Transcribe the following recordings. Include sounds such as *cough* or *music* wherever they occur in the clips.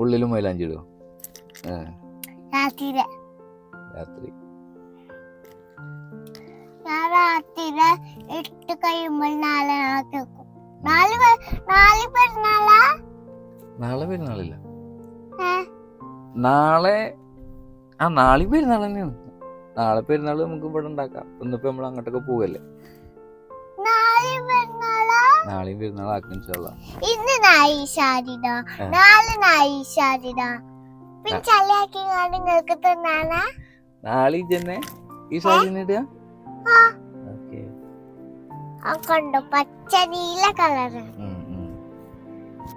ഉള്ളിലും മൈലാഞ്ചി രാത്രിയിൽ. രാത്രി. ഞാൻ രാത്രിയിൽ ഇട്ട് കഴിയുമ്പോൾ നാളെ കേൾക്കും പെരുന്നാളാ? നാളെ പെരുന്നാളില്ല? നാളെ ആ നാളെ പെരുന്നാൾ തന്നെയാണ്. നാളെ പെരുന്നാൾ നമുക്ക് ഇവിടെ ഉണ്ടാക്കാം. ഇന്നിപ്പോ നമ്മൾ അങ്ങോട്ടൊക്കെ പോവല്ലേ? നാല് പെരുന്നാളാ നാളെയും പെരുന്നാൾ ആക്കും ഇൻഷാല്ലാ ഇന്ന് നായി ഷാരിടാ ആ. നാളെ നായി ഷാരിടാ പിന്നെ ചളിയാക്കി നിങ്ങൾക്ക് തിന്നാനാ? നാളെ ഈ തന്നെ. ഓക്കെ. ആ കണ്ടോ പച്ച നീല കളറ്.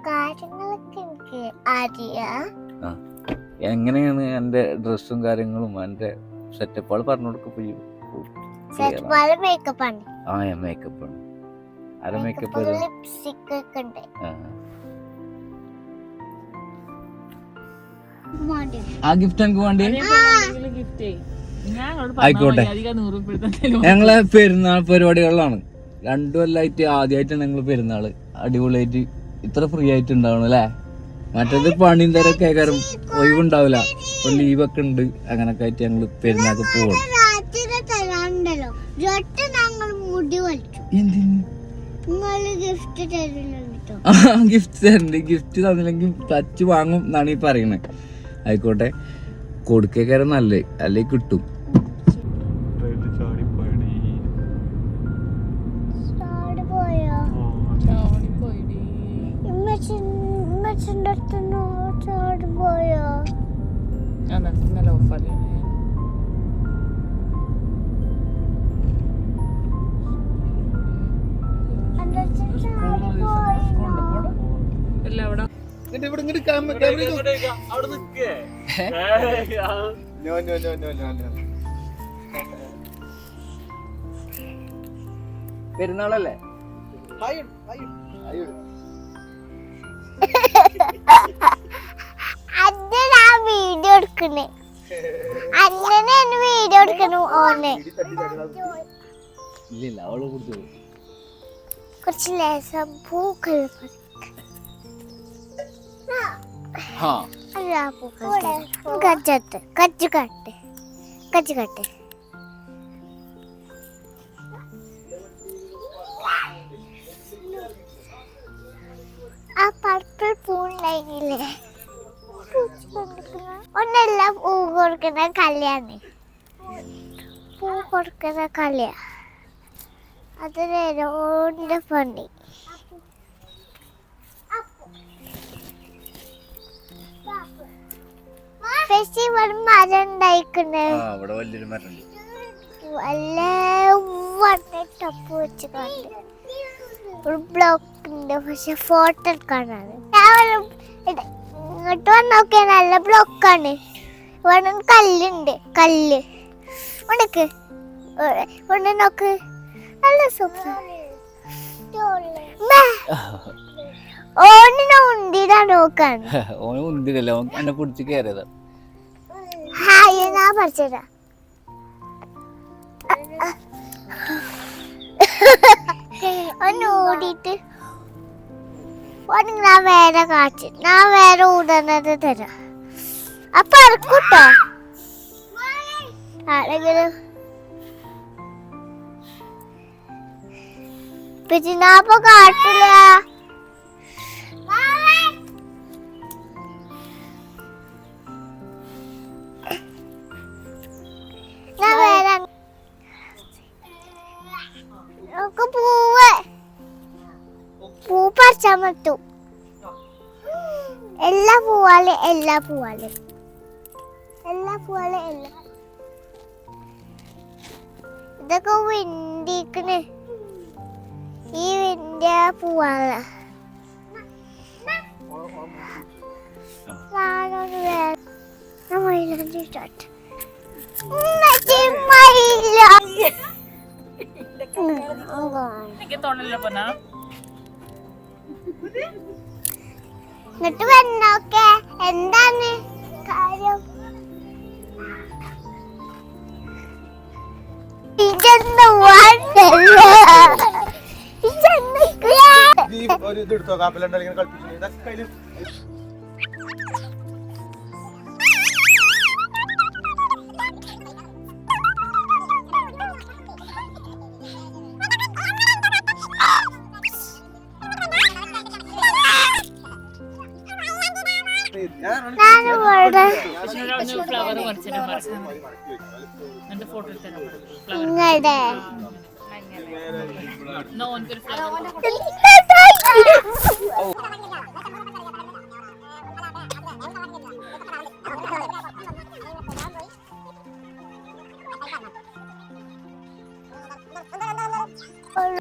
കാര്യങ്ങളൊക്കെ എനിക്ക് അറിയാം. എങ്ങനെയാണ് എന്റെ ഡ്രസ്സും കാര്യങ്ങളും എന്റെ സെറ്റപ്പുകൾ പറഞ്ഞു കൊടുക്കും സെറ്റ് മേക്കപ്പ് ആണ്. ആ മേക്കപ്പ് ആണ്. ആരെ മേക്കപ്പ് ആ. ഗിഫ്റ്റ് എനിക്ക് വേണ്ടി? ആയിക്കോട്ടെ. ഞങ്ങളെ പെരുന്നാൾ പരിപാടികളിലാണ്. രണ്ടു കൊല്ലായിട്ട് ആദ്യമായിട്ടാണ് ഞങ്ങൾ പെരുന്നാൾ. അടിപൊളിയായിട്ട് ഇത്ര ഫ്രീ ആയിട്ട് ഉണ്ടാവണം അല്ലേ? മറ്റേത് പണിയും തരൊക്കെ കാരണം ഒഴിവുണ്ടാവില്ല. ഇപ്പൊ ലീവൊക്കെ ഉണ്ട്. അങ്ങനൊക്കെ ആയിട്ട് ഞങ്ങൾ പെരുന്നാൾക്ക് പോകണം രാത്രി തരാണ്ടല്ലോ ഒറ്റ ഞങ്ങൾ മുടി വലിച്ചു. എന്തിന്? ഗിഫ്റ്റ് തരണ്ട്. ഗിഫ്റ്റ് തന്നില്ലെങ്കിൽ ടച്ച് വാങ്ങും എന്നാണ് ഈ പറയുന്നത് ആയിക്കോട്ടെ. കൊടുക്കേക്കാരം നല്ലേ? അല്ലെങ്കിൽ കിട്ടും. സ്റ്റാർട്ട് പോയോ അവിടെ *laughs* പെരുന്നാളല്ലേ? അന്ന് ഞാൻ വീഡിയോ വീഡിയോ എടുക്കണു. ഓനെ. ഇല്ലില്ല അവൾ കുടിച്ചു കുറച്ച് ലേസം പൂക്കൾ കച്ചു കട്ട് ആ പർപ്പിൾ പൂണ്ടായില്ലേ ഒന്നല്ല പൂ കൊടുക്കുന്ന കളിയാണ് പൂ കൊടുക്കുന്ന കളിയാ അത് ഓന്റെ പണി മരം ഉണ്ടായിക്കണേ ആ അവിടെ വലിയൊരു മരണ്ട്. വല്ല ടപ്പ് വെച്ച് കണ്ട്. ഒരു ബ്ലോക്ക് ഉണ്ട് പക്ഷെ ഫോട്ടോ എടുക്കാനാണ്. ഇങ്ങോട്ട് വന്ന് നോക്കിയാൽ നല്ല ബ്ലോക്കാണ്. ഇവിടെ കല്ലുണ്ട് കല്ല്. ഉണ്ടക്ക് ഉണ്ട് നോക്ക്. നല്ല സൂപ്പർ ഓണിനെ ഉണ്ടിടാ നോക്കാണ് ഓന് ഉന്തിരല്ല ഓൻ എന്നെ പിടിച്ച് കയറിയതാ ഒന്ന് ഓടിയിട്ട് ഞാൻ വേറെ കാച്ച് ഞാൻ വേറെ ഓടുന്നത് തരാം. അപ്പൊ ഇറക്കൂട്ടോ ആരെങ്കിലും? പിന്നെ കാട്ടില്ല. പറ്റും എല്ലാ പൂവാൽ എല്ലാ പൂവാൽ. എല്ലാ പൂവാൽ എല്ലാ ഇതൊക്കെ വിണ്ടിക്കണ് ഈ വിണ്ടിയ പൂവാല. സ്റ്റാർട്ട് തോന്നല്ലോ പൊന്നാ? എന്നിട്ട് വന്നോക്കെ എന്താണ് കാര്യം? ഒരു ഇത് എടുത്തോ കാപ്പിലുണ്ടെങ്കിൽ കളിപ്പിച്ചു ഇതൊക്കെ ഫ്ലവർ പറിച്ചിട്ട് ഫോട്ടോ എടുത്തരാം ഫ്ലവർ നിങ്ങളുടെ ഓനക്കൊരു ഫ്ലവർ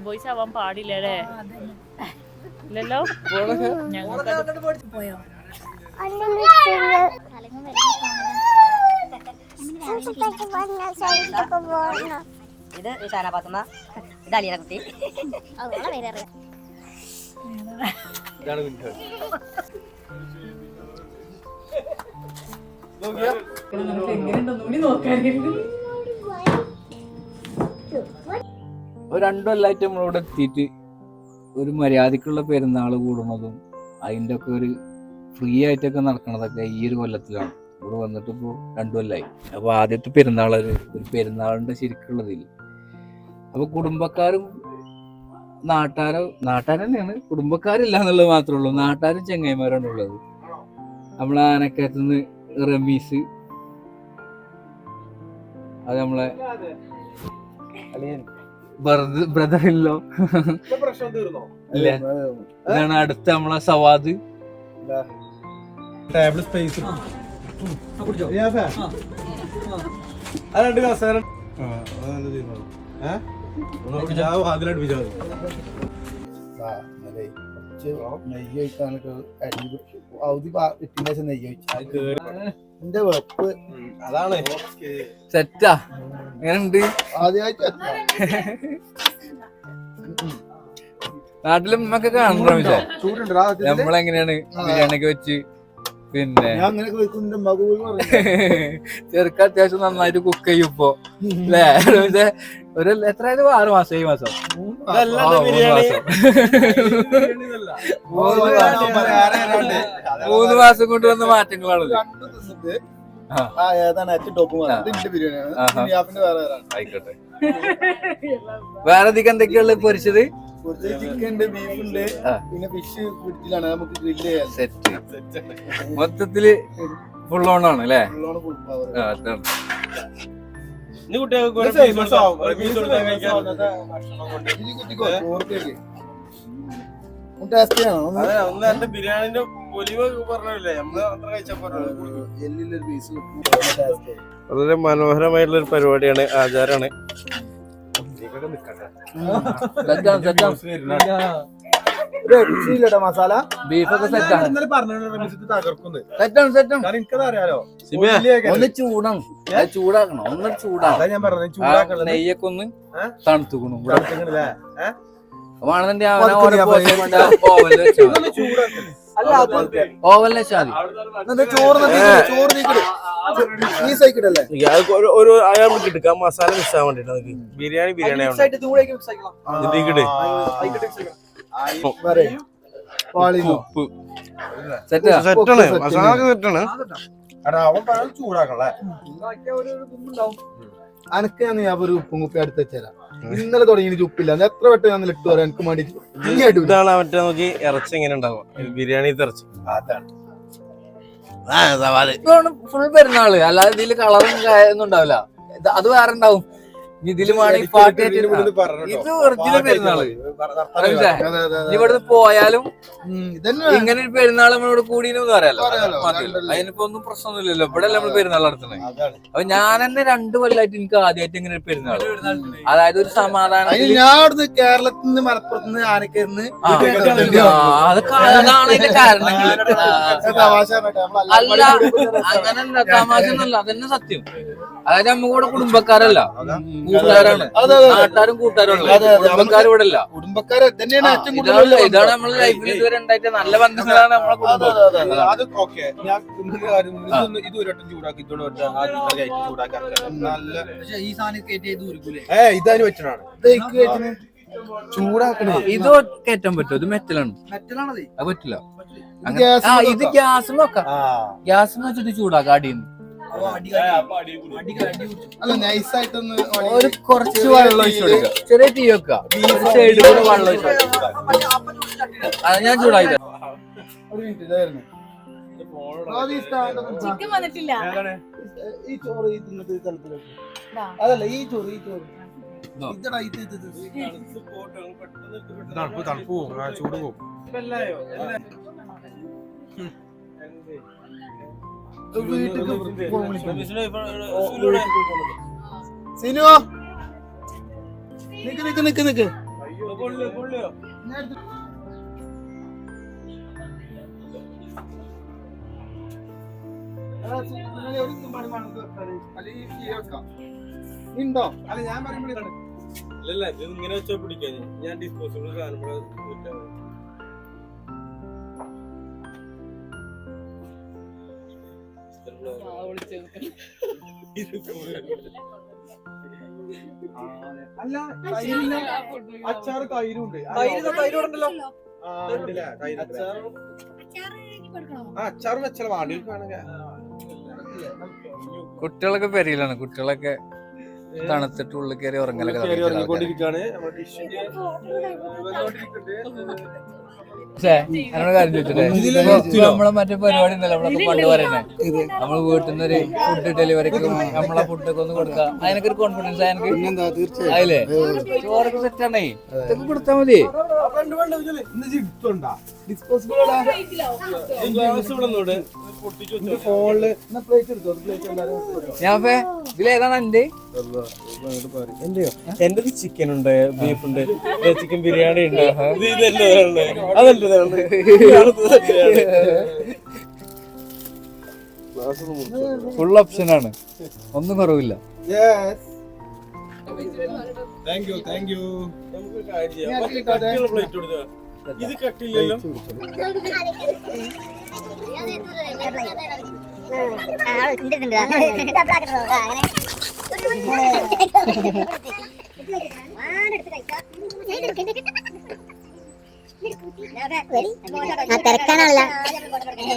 ബോയ്സ് ആവാൻ പാടില്ലല്ലേ ഇല്ലല്ലോ ഞങ്ങൾക്ക് ഇത് ഷാന പാത്തുമ്മ ഇത് അലീന കുട്ടി ഒരു രണ്ടു കൊല്ലമായിട്ട് നമ്മളിവിടെ എത്തിയിട്ട് ഒരു മര്യാദക്കുള്ള പെരുന്നാൾ കൂടുന്നതും അതിന്റെ ഒക്കെ ഒരു ഫ്രീ ആയിട്ടൊക്കെ നടക്കണതൊക്കെ ഈ ഒരു കൊല്ലത്തിലാണ്. ഇവിടെ വന്നിട്ട് ഇപ്പോൾ രണ്ടു കൊല്ലായി. അപ്പോൾ ആദ്യത്തെ പെരുന്നാൾ ഒരു പെരുന്നാളിന്റെ ശരിക്കുള്ളതിൽ. അപ്പോൾ കുടുംബക്കാരും നാട്ടാരോ നാട്ടാർ തന്നെയാണ് കുടുംബക്കാരില്ല എന്നുള്ളത് മാത്രമേ ഉള്ളൂ. നാട്ടാരും ചെങ്ങായിമാരാണ് ഉള്ളത് നമ്മളെ ആനക്കയത്ത് നിന്ന് റമീസ്. അത് നമ്മളെ ബ്രദർ ഇല്ലോ ഇല്ല. ഇതാണ് അടുത്ത നമ്മളെ സവാദ്. ടേബിൾ സ്പേസ് രണ്ട് കസേര അതിലായിട്ട് വിചാരം നെയ്യ് ഒഴിക്കാനൊക്കെ അരി അവധി ഇട്ടിന്റെ ശേഷം നെയ്യ് ഒഴിച്ചു എന്റെ വെപ്പ് അതാണ്. സെറ്റാ എങ്ങനെയുണ്ട്? ആദ്യമായിട്ട് നാട്ടിലും നമ്മക്കൊക്കെ കാണണം നമ്മളെങ്ങനെയാണ് ബിരിയാണി ഒക്കെ വെച്ച്? പിന്നെ. *laughs* ചെറുക്ക അത്യാവശ്യം നന്നായിട്ട് കുക്ക് ചെയ്യും ഇപ്പൊ. അല്ലേ? ഒരു ഒരു എത്രയായത്? ആറ് മാസം ഏഴ് മാസം. മൂന്ന് മാസം. മൂന്ന് മാസം. കൊണ്ട് വന്ന മാറ്റങ്ങളാണ് വേറെ വേറാണ് ആയിക്കോട്ടെ. വേറെ അധികം എന്തൊക്കെയുള്ള പൊരിച്ചത്? ചിക്കൻ ഉണ്ട് ബീഫ് ഉണ്ട് പിന്നെ ഫിഷ് ഫ്രിഡ്ജിലാണ് നമുക്ക് ഗ്രില്ല് ചെയ്യാൻ സെറ്റ് മൊത്തത്തിൽ ഫുൾ ഓൺ ആണ് അല്ലേ? ഫുൾ ഓൺ ഇനി കുട്ടികൾക്ക് ചെയ്യണോ? ഒന്ന് എന്റെ ബിരിയാണിന്റെ പൊലിവ് പറഞ്ഞില്ലേ നമ്മൾ അത്ര കഴിച്ചപ്പോ. വളരെ മനോഹരമായിട്ടുള്ള ഒരു പരിപാടിയാണ് ആചാരാണ് രക്ഷയില്ലട്ടോ മസാല. ബീഫൊക്കെ സെറ്റാണ്. ഇന്നലെ പറഞ്ഞു തകർക്കുന്നത് സെറ്റാണ് സെറ്റാണ് കാരണം അറിയാലോ ഒന്ന് ചൂടാണ്. അത് ചൂടാക്കണം. ഒന്ന് നെയ്യൊക്കെ? തണുത്തുക്കണം. തണുത്തിക്കണില്ലേ? വേണമെന്നുണ്ടെങ്കിൽ ഇയ്യ, അത് ഒരു ഒരു അയാൾ കിട്ടുക മസാല മിസ് ആവാൻ വേണ്ടിട്ട് നമുക്ക് ബിരിയാണി ബിരിയാണി ഉപ്പ്. സെറ്റാണ് മസാല സെറ്റാണ് അനക്ക് ഞാൻ ഞാൻ ഒരു ഉപ്പും കുപ്പി അടുത്ത് വെച്ചേരാം ഇന്നലെ തുടങ്ങി ഉപ്പില്ല അത് എത്ര വട്ടം ഞാൻ ഇട്ട് വരാം? എനിക്ക് വിട്. ഇതാണ് മറ്റേ നോക്കി ഇറച്ചി എങ്ങനെ ഉണ്ടാവും ബിരിയാണി ഇറച്ചി. അതാണ്. സവാൽ ഫുൾ പെരുന്നാൾ. അല്ലാതെ ഇതിൽ കളറും ഒന്നും ഉണ്ടാവില്ല. അത് വേറെ ഉണ്ടാവും. ഇനി ഇതിൽ വേണമെങ്കിൽ പാട്ട് ഇത് ഒറിജിനൽ പെരുന്നാൾ. ഇവിടുന്ന് പോയാലും ഇങ്ങനെ ഒരു പെരുന്നാൾ നമ്മളിവിടെ കൂടിയെന്ന് പറയാലോ. അതിനിപ്പോ ഒന്നും പ്രശ്നമൊന്നുമില്ലല്ലോ. ഇവിടെ നമ്മൾ പെരുന്നാൾ നടത്തുന്നത്. അതാണ്. അപ്പൊ ഞാൻ തന്നെ രണ്ടു കൊല്ലായിട്ട് എനിക്ക് ആദ്യമായിട്ട് ഇങ്ങനെ ഒരു പെരുന്നാൾ അതായത് ഒരു സമാധാനം ഞാൻ അവിടുന്ന് കേരളത്തിൽ നിന്ന് മലപ്പുറത്ത് നിന്ന് ആനക്കരുന്ന് അതൊക്കെ അതാണ് അതിന്റെ കാരണങ്ങൾ അല്ല അങ്ങനല്ല തമാശ എന്നല്ല അതന്നെ സത്യം. അതായത് നമ്മ കൂടെ കുടുംബക്കാരല്ല. കൂട്ടുകാരാണ്. നാട്ടാരും കൂട്ടുകാരും അതെ, അതെ. കുടുംബക്കാരും ഇവിടെ അല്ല കുടുംബക്കാരെ തന്നെയാണ് ഏറ്റവും ഇതാണ് കൂടുതൽ ഇതാണ് നമ്മളെ ലൈഫിൽ ഇതുവരെ ഉണ്ടായിട്ട് നല്ല ബന്ധങ്ങളാണ് നമ്മളെ കുടുംബം. അതെ, ഓക്കെ. ഞാൻ ഇത് ഒരു വട്ടം ചൂടാക്കി. നല്ല പക്ഷേ ഈ സാധനം കയറ്റി ഇത് ഏ ഇതാനും പറ്റണാണ് ചൂടാക്കണേ. ഇത് കയറ്റാൻ പറ്റുമോ? ഇത് മെറ്റലാണ്. മെറ്റലാണത്. അത് പറ്റില്ല. ഇത് ഗ്യാസ് നോക്കാം ആ. ഗ്യാസ് വെച്ചിട്ട് ചൂടാക്കാം അടിയിൽ അല്ല നൈസായിട്ടൊന്ന് ഒരു കുറച്ച് വെള്ളം ഒഴിച്ചു കൊടുക്കുക ചെറിയ തീ വെക്കുക സൈഡിൽ കൂടെ വെള്ളം ഒഴിച്ചു അത് ഞാൻ തരാം. ഒരു മിനിറ്റ് ഇതായിരുന്നു. ചിക്കൻ വന്നിട്ടില്ല. ഈ ചോറ് ഈ തിന്നിട്ട് തലത്തിലേക്ക് അതല്ല ഈ ചോറ് ഈ ചോറ്. തണുപ്പ് തണുപ്പ് പോകും ചൂട് പോകും സിനു? നിക്ക് നിക്ക് നിക്ക് നിക്ക്. ഉണ്ടോ അല്ല ഞാൻ പറയുമ്പോഴേ ഇത് ഇങ്ങനെ വെച്ചാൽ പിടിക്കാൻ ഞാൻ ഡിസ്പോസിബിൾ സാധനം അല്ല അച്ചാറ് തൈരുണ്ട്. അച്ചാറ്. വെച്ചാൽ വാണ്ടി കുട്ടികളൊക്കെ പെരിയിലാണ്. കുട്ടികളൊക്കെ തണുത്തിട്ട് ഉള്ളിൽ കയറി ഉറങ്ങലൊക്കെ പക്ഷേ എന്നോട് കാര്യം ചോദിച്ചിട്ടേ നമ്മളെ മറ്റേ പരിപാടി ഉണ്ടല്ലോ നമ്മളൊക്കെ പണ്ട് പറയണേ നമ്മൾ വീട്ടിൽ നിന്ന് ഒരു ഫുഡ് ഡെലിവറിക്ക് നമ്മളെ ഫുഡൊക്കെ ഒന്ന് കൊടുക്കുക അതിനൊക്കെ ഒരു കോൺഫിഡൻസ് എനിക്ക് പിന്നെന്താ തീർച്ചയായും. അതില്ലേ ചോറൊക്കെ സെറ്റ് ആണേ. ഇതൊക്കെ കൊടുത്താൽ മതി. ഞാൻ ഇതിലേതാണ് എന്റെ എന്റെയോ? എന്റെ ചിക്കൻ ഉണ്ട് ബീഫ് ഉണ്ട് ചിക്കൻ ബിരിയാണി ഉണ്ട്. അതല്ല ഇതല്ലേ ഉള്ളെ? അതല്ലേ? മുറിച്ചോ. ഫുൾ ഓപ്ഷൻ ആണ്. ഒന്നും കുറവില്ല. ഇത് കട്ടില്ലല്ലോ. *laughs* *laughs* ആ തിരക്കാനല്ല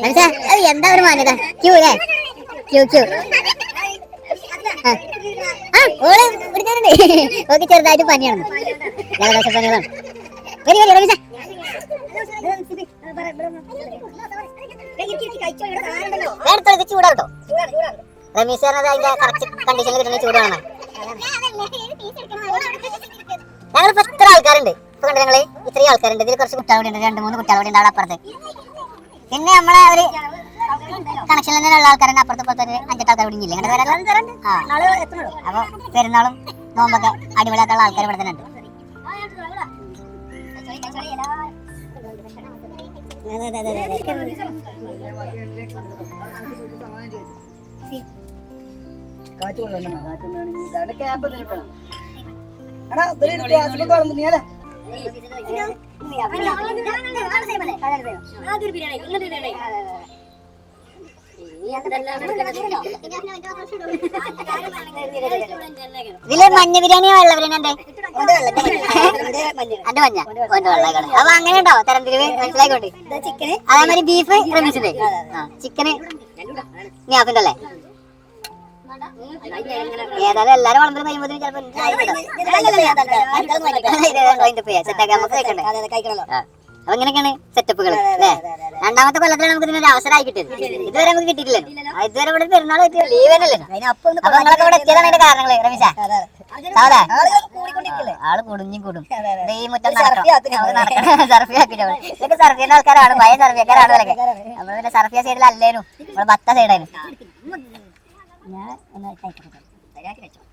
മനസ്സിലാ എന്താ ഒരു മാന്യത? ക്യൂ അല്ലേ? Queue queue. ആ. ഓൾ പിടിക്കാറുണ്ട് ഓക്ക് ചെറുതായിട്ട് പനിയാണ്. ജലദോഷ പനികളാണ്. വരി വരി റമീസ നേരത്തെ ചൂടാട്ടോ. റമീസ് പറഞ്ഞത് അതിന്റെ കറക്റ്റ് കണ്ടീഷനിൽ കിട്ടുന്ന ചൂടാണ്. ഞങ്ങളിപ്പോ എത്ര ആൾക്കാരുണ്ട്? ഇപ്പൊ കണ്ടു ഞങ്ങൾ ഇത്രയും ആൾക്കാരുണ്ട്. ഇതിൽ കുറച്ച് കുട്ടികൾ ഉണ്ട് രണ്ട് മൂന്ന് കുട്ടികൾ കൂടി ഉണ്ട് അവിടെ അപ്പുറത്ത്. പിന്നെ നമ്മളെ ഒരു കണക്ഷനിൽ തന്നെയുള്ള ആൾക്കാരുണ്ട്. അപ്പുറത്ത് പുറത്തൊരു അഞ്ചെട്ട് ആൾക്കാർ കൂടി ഇല്ലേ അപ്പൊ പെരുന്നാളും നോമ്പൊക്കെ അടിപൊളിയാക്കാനുള്ള ആൾക്കാർ ഇവിടെ തന്നെ ഉണ്ട്. ഇതിൽ മഞ്ഞ ബിരിയാണി വെള്ള ബിരിയാണി അത് മഞ്ഞ. ഓന്റെ വെള്ളക്കാണ് അപ്പൊ അങ്ങനെ ഉണ്ടോ? തരംതിരിവ്? മനസ്സിലായിക്കോട്ടെ? അതേമാതിരി ബീഫ് റമീസിന്റെ ചിക്കന്. ഞാഫിന്റെ അല്ലേ? ഏതായാലും എല്ലാരും വളമ്പരം കഴിയുമ്പോൾ ചിലപ്പോ. അപ്പൊ ഇങ്ങനെയൊക്കെയാണ് സെറ്റപ്പുകൾ അല്ലേ രണ്ടാമത്തെ കൊല്ലത്തിലാണ് നമുക്ക് ഇതിനൊരു അവസരമായി കിട്ടിയത് ഇതുവരെ നമുക്ക് കിട്ടിയിട്ടില്ലല്ലോ ഇതുവരെ ഇവിടെ പെരുന്നാൾ ലീവ് തന്നെയല്ലേ അപ്പൊ നിങ്ങളൊക്കെ ഇവിടെ എത്തിയതാണ് അതിന്റെ കാരണങ്ങൾ സാധാ ആൾ കുടുഞ്ഞും കൂടും ഈ മുറ്റം സർഫിയാക്കി ഇതൊക്കെ സർഫിയുടെ ആൾക്കാരാണ് ഭയ സർഫിയക്കാരാണ് നമ്മൾ പിന്നെ സർഫിയ സൈഡിലല്ലേനും നമ്മൾ ബത്ത സൈഡായിരുന്നു ഞാൻ ഒന്ന് കഴിക്കട്ടെ